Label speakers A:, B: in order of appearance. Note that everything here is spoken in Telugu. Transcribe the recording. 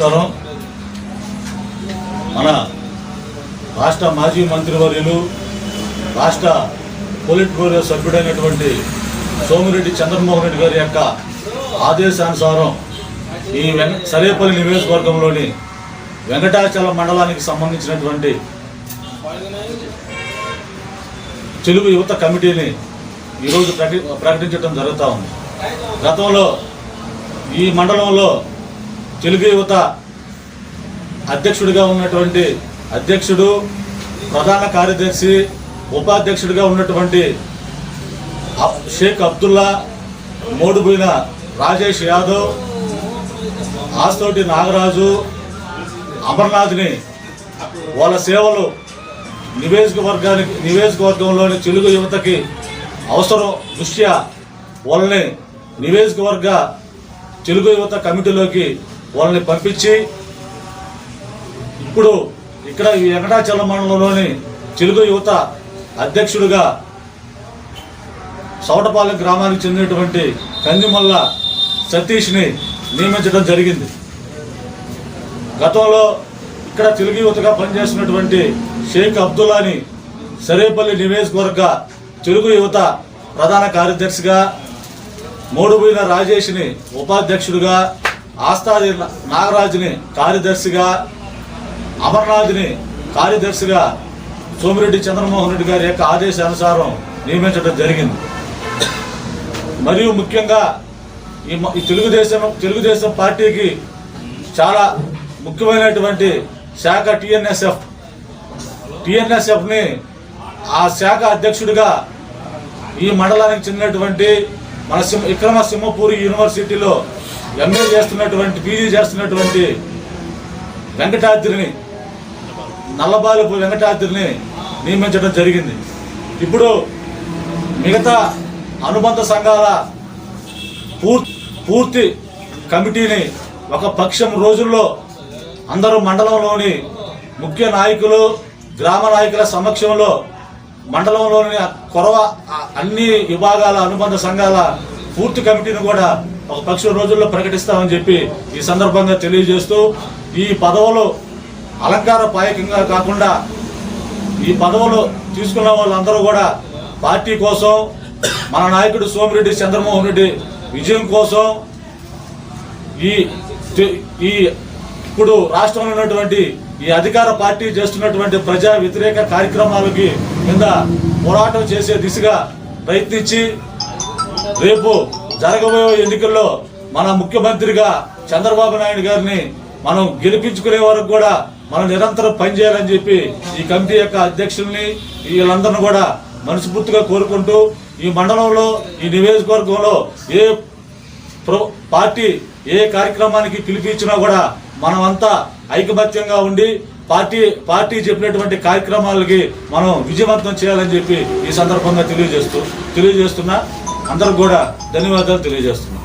A: నమస్కారం. మన రాష్ట్ర మాజీ మంత్రివర్యులు రాష్ట్ర పొలిట్ బ్యూరో సభ్యుడైనటువంటి సోమిరెడ్డి చంద్రమోహన్ రెడ్డి గారి యొక్క ఆదేశానుసారం ఈ వెం సరేపల్లి నియోజకవర్గంలోని వెంకటాచలం మండలానికి సంబంధించినటువంటి తెలుగు యువత కమిటీని ఈరోజు ప్రకటించడం జరుగుతూ ఉంది. గతంలో ఈ మండలంలో తెలుగు యువత అధ్యక్షుడిగా ఉన్నటువంటి అధ్యక్షుడు ప్రధాన కార్యదర్శి ఉపాధ్యక్షుడిగా ఉన్నటువంటి షేక్ అబ్దుల్లా మోడుబోయిన రాజేష్ యాదవ్ ఆస్తోటి నాగరాజు అమర్నాథ్ని వాళ్ళ సేవలు నియోజకవర్గానికి నియోజకవర్గంలోని తెలుగు యువతకి అవసరం దృష్ట్యా వాళ్ళని నియోజకవర్గ తెలుగు యువత కమిటీలోకి వాళ్ళని పంపించి ఇప్పుడు ఇక్కడ ఈ వెంకటాచలం మండలంలోని తెలుగు యువత అధ్యక్షుడిగా సౌటపాలెం గ్రామానికి చెందినటువంటి కందిమల్ల సతీష్ని నియమించడం జరిగింది. గతంలో ఇక్కడ తెలుగు యువతగా పనిచేసినటువంటి షేక్ అబ్దుల్లాని సరేపల్లి నియోజకవర్గ తెలుగు యువత ప్రధాన కార్యదర్శిగా మోడుబోయిన రాజేష్ని ఉపాధ్యక్షుడిగా ఆస్తాది నాగరాజుని కార్యదర్శిగా అమర్నాథ్ని కార్యదర్శిగా సోమిరెడ్డి చంద్రమోహన్ రెడ్డి గారి యొక్క ఆదేశానుసారం నియమించడం జరిగింది. మరియు ముఖ్యంగా ఈ మ- ఈ తెలుగుదేశం తెలుగుదేశం పార్టీకి చాలా ముఖ్యమైనటువంటి శాఖ టిఎన్ఎస్ఎఫ్. టిఎన్ఎస్ఎఫ్ని ఆ శాఖ అధ్యక్షుడిగా ఈ మండలానికి చెందినటువంటి మన సింహ విక్రమ సింహపూరి యూనివర్సిటీలో ఎంఏ చేస్తున్నటువంటి పీజీ చేస్తున్నటువంటి వెంకటాద్రిని నల్లబాలిపు వెంకటాద్రిని నియమించడం జరిగింది. ఇప్పుడు మిగతా అనుబంధ సంఘాల పూర్తి కమిటీని ఒక పక్షం రోజుల్లో అందరూ మండలంలోని ముఖ్య నాయకులు గ్రామ నాయకుల సమక్షంలో మండలంలోని కొరవ అన్ని విభాగాల అనుబంధ సంఘాల పూర్తి కమిటీని కూడా ఒక పక్ష రోజుల్లో ప్రకటిస్తామని చెప్పి ఈ సందర్భంగా తెలియజేస్తూ ఈ పదవులు అలంకార పాయకంగా కాకుండా ఈ పదవులు తీసుకున్న వాళ్ళందరూ కూడా పార్టీ కోసం మన నాయకుడు సోమిరెడ్డి చంద్రమోహన్ రెడ్డి విజయం కోసం ఈ ఈ ఇప్పుడు రాష్ట్రంలో ఉన్నటువంటి ఈ అధికార పార్టీ చేస్తున్నటువంటి ప్రజా వ్యతిరేక కార్యక్రమాలకి కింద పోరాటం చేసే దిశగా ప్రయత్నించి రేపు జరగబోయే ఎన్నికల్లో మన ముఖ్యమంత్రిగా చంద్రబాబు నాయుడు గారిని మనం గెలిపించుకునే వరకు కూడా మనం నిరంతరం పనిచేయాలని చెప్పి ఈ కమిటీ యొక్క అధ్యక్షుల్ని వీళ్ళందరిని కూడా మనస్ఫూర్తిగా కోరుకుంటూ ఈ మండలంలో ఈ నియోజకవర్గంలో ఏ ప్రో పార్టీ ఏ కార్యక్రమానికి పిలిపించినా కూడా మనమంతా ఐకమత్యంగా ఉండి పార్టీ పార్టీ చెప్పినటువంటి కార్యక్రమాలకి మనం విజయవంతం చేయాలని చెప్పి ఈ సందర్భంగా తెలియజేస్తూ తెలియజేస్తున్నా. అందరికి కూడా ధన్యవాదాలు తెలియజేస్తున్నాను.